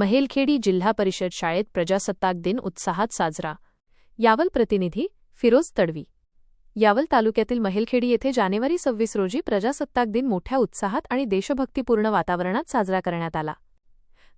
महेलखेडी जिल्हा परिषद शाळेत प्रजासत्ताक दिन उत्साहात साजरा. यावल प्रतिनिधी फिरोज तडवी. यावल तालुक्यातील महेलखेडी येथे जानेवारी सव्वीस रोजी प्रजासत्ताक दिन मोठ्या उत्साहात आणि देशभक्तीपूर्ण वातावरणात साजरा करण्यात आला.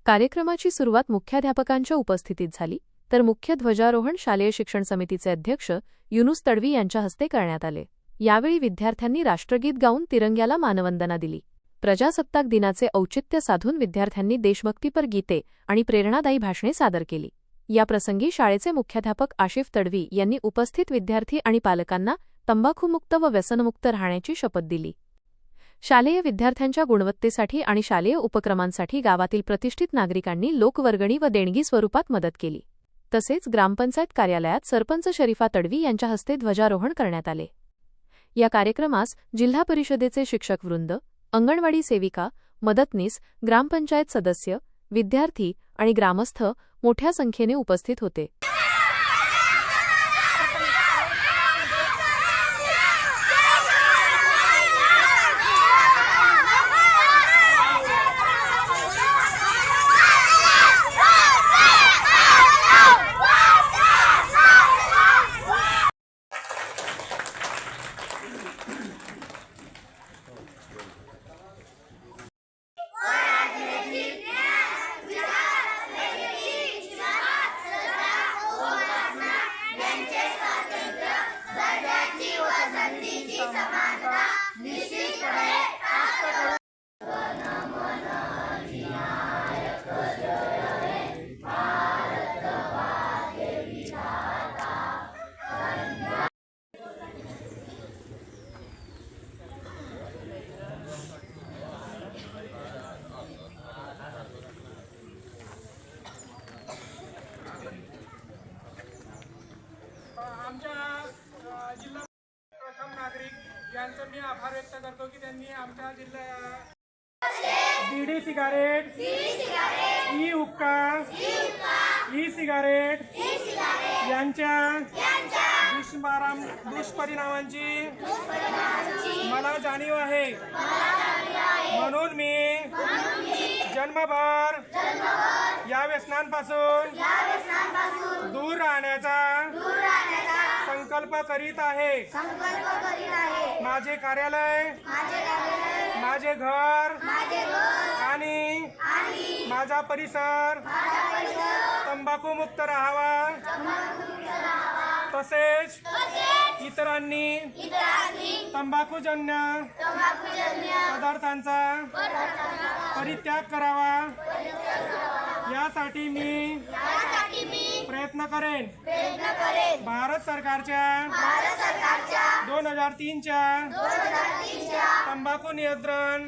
कार्यक्रमाची सुरुवात मुख्याध्यापकांच्या उपस्थितीत झाली तर मुख्य ध्वजारोहण शालेय शिक्षण समितीचे अध्यक्ष युनुस तडवी यांच्या हस्ते करण्यात आले. यावेळी विद्यार्थ्यांनी राष्ट्रगीत गाऊन तिरंग्याला मानवंदना दिली. प्रजासत्ताक दिनाचे औचित्य साधून विद्यार्थ्यांनी देशभक्तीपर गीते आणि प्रेरणादायी भाषणे सादर केली. याप्रसंगी शाळेचे मुख्याध्यापक आशिफ तडवी यांनी उपस्थित विद्यार्थी आणि पालकांना तंबाखूमुक्त व व्यसनमुक्त राहण्याची शपथ दिली. शालेय विद्यार्थ्यांच्या गुणवत्तेसाठी आणि शालेय उपक्रमांसाठी गावातील प्रतिष्ठित नागरिकांनी लोकवर्गणी व देणगी स्वरूपात मदत केली. तसेच ग्रामपंचायत कार्यालयात सरपंच शरीफा तडवी यांच्या हस्ते ध्वजारोहण करण्यात आले. या कार्यक्रमास जिल्हा परिषदेचे शिक्षक वृंद अंगणवाडी सेविका मदतनीस ग्रामपंचायत सदस्य विद्यार्थी आणि ग्रामस्थ मोठ्या संख्येने उपस्थित होते. स्वातंत्र्य व संधीची समानता निश्चितपणे प्राप्त करू. आमच्या जिल्हा प्रथम नागरिक यांचं मी आभार व्यक्त करतो की त्यांनी आमच्या जिल्हा bidi cigarette E hookah E cigarette यांच्या दुष्माराम दुष्परिणामांची मला जाणीव आहे. म्हणून मी जन्मभर या व्यसनांपासून दूर राहण्याचा संकल्प करीत आहे. माझे कार्यालय माझे घर आणि माझा परिसर तंबाखू मुक्त राहावा. तसेच इतरांनी तंबाखूजन्य पदार्थांचा परित्याग करावा. यासाठी मी प्रयत्न करेन. भारत सरकारच्या दोन हजार तीनच्या तंबाखू नियंत्रण